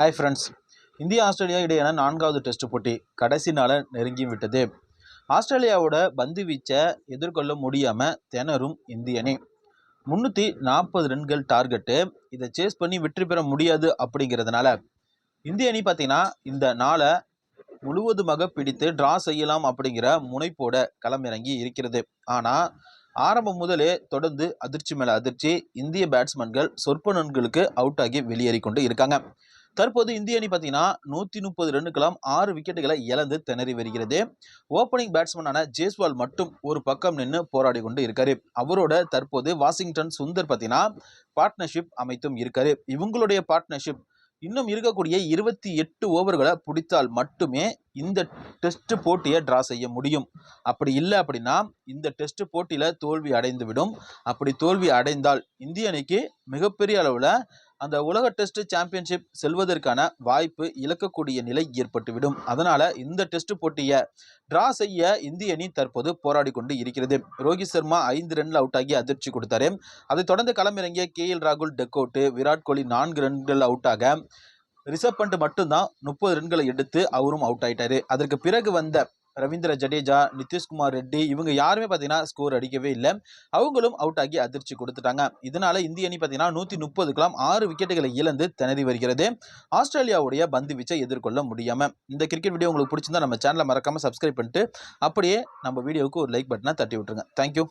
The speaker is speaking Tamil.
ஹாய் ஃப்ரெண்ட்ஸ் இந்தியா ஆஸ்திரேலியா இடையான நான்காவது டெஸ்ட் போட்டி கடைசி நாளில் நெருங்கி விட்டது. ஆஸ்திரேலியாவோட பந்து வீச்சை எதிர்கொள்ள முடியாமல் திணறும் இந்திய அணி. முந்நூற்றி நாற்பது ரன்கள் டார்கெட்டு இதை சேஸ் பண்ணி வெற்றி பெற முடியாது அப்படிங்கிறதுனால இந்திய அணி பார்த்தீங்கன்னா இந்த நாளை முழுவதுமாக பிடித்து ட்ரா செய்யலாம் அப்படிங்கிற முனைப்போட களமிறங்கி இருக்கிறது. ஆனால் ஆரம்பம் முதலே தொடர்ந்து அதிர்ச்சி மேலே அதிர்ச்சி இந்திய பேட்ஸ்மேன்கள் சொற்ப ரன்களுக்கு அவுட் ஆகி வெளியேறி கொண்டு இருக்காங்க. தற்போது இந்திய அணி பார்த்தீங்கன்னா நூற்றி முப்பது ரன்னுக்கெல்லாம் ஆறு விக்கெட்டுகளை இழந்து திணறி வருகிறது. ஓப்பனிங் பேட்ஸ்மேனான ஜேஸ்வால் மட்டும் ஒரு பக்கம் நின்று போராடி கொண்டு இருக்காரு. அவரோட தற்போது வாஷிங்டன் சுந்தர் பார்த்தீங்கன்னா பார்ட்னர்ஷிப் அமைத்தும் இருக்காரு. இவங்களுடைய பார்ட்னர்ஷிப் இன்னும் இருக்கக்கூடிய இருபத்தி எட்டு ஓவர்களை பிடித்தால் மட்டுமே இந்த டெஸ்ட் போட்டியை டிரா செய்ய முடியும். அப்படி இல்லை அப்படின்னா இந்த டெஸ்ட் போட்டியில் தோல்வி அடைந்துவிடும். அப்படி தோல்வி அடைந்தால் இந்திய அணிக்கு மிகப்பெரிய அளவில் அந்த உலக டெஸ்ட் சாம்பியன்ஷிப் செல்வதற்கான வாய்ப்பு இழக்கக்கூடிய நிலை ஏற்பட்டுவிடும். அதனால இந்த டெஸ்ட் போட்டியை டிரா செய்ய இந்திய அணி தற்போது போராடி கொண்டு இருக்கிறது. ரோஹித் சர்மா ஐந்து ரன்ல அவுட் ஆகி அதிர்ச்சி கொடுத்தாரு. அதைத் தொடர்ந்து களமிறங்கிய கே எல் ராகுல் டெக்கோட்டு விராட் கோலி நான்கு ரன்கள் அவுட் ஆக ரிஷப் பண்ட் மட்டும்தான் முப்பது ரன்களை எடுத்து அவரும் அவுட் ஆயிட்டாரு. அதற்கு பிறகு வந்த ரவீந்திர ஜடேஜா நிதிஷ்குமார் ரெட்டி இவங்க யாருமே பார்த்தீங்கன்னா ஸ்கோர் அடிக்கவே இல்லை. அவங்களும் அவுட் ஆகி அதிர்ச்சி கொடுத்துட்டாங்க. இதனால இந்திய அணி பார்த்தீங்கன்னா நூற்றி முப்பதுக்கெல்லாம் ஆறு விக்கெட்டுகளை இழந்து திணறி வருகிறது. ஆஸ்திரேலியாவுடைய பந்து வீச்சை எதிர்கொள்ள முடியாமல் இந்த கிரிக்கெட் வீடியோ உங்களுக்கு பிடிச்சிருந்தா நம்ம சேனலை மறக்காமல் சப்ஸ்கிரைப் பண்ணிட்டு அப்படியே நம்ம வீடியோவுக்கு ஒரு லைக் பட்டனை தட்டி விட்டுருங்க. தேங்க்யூ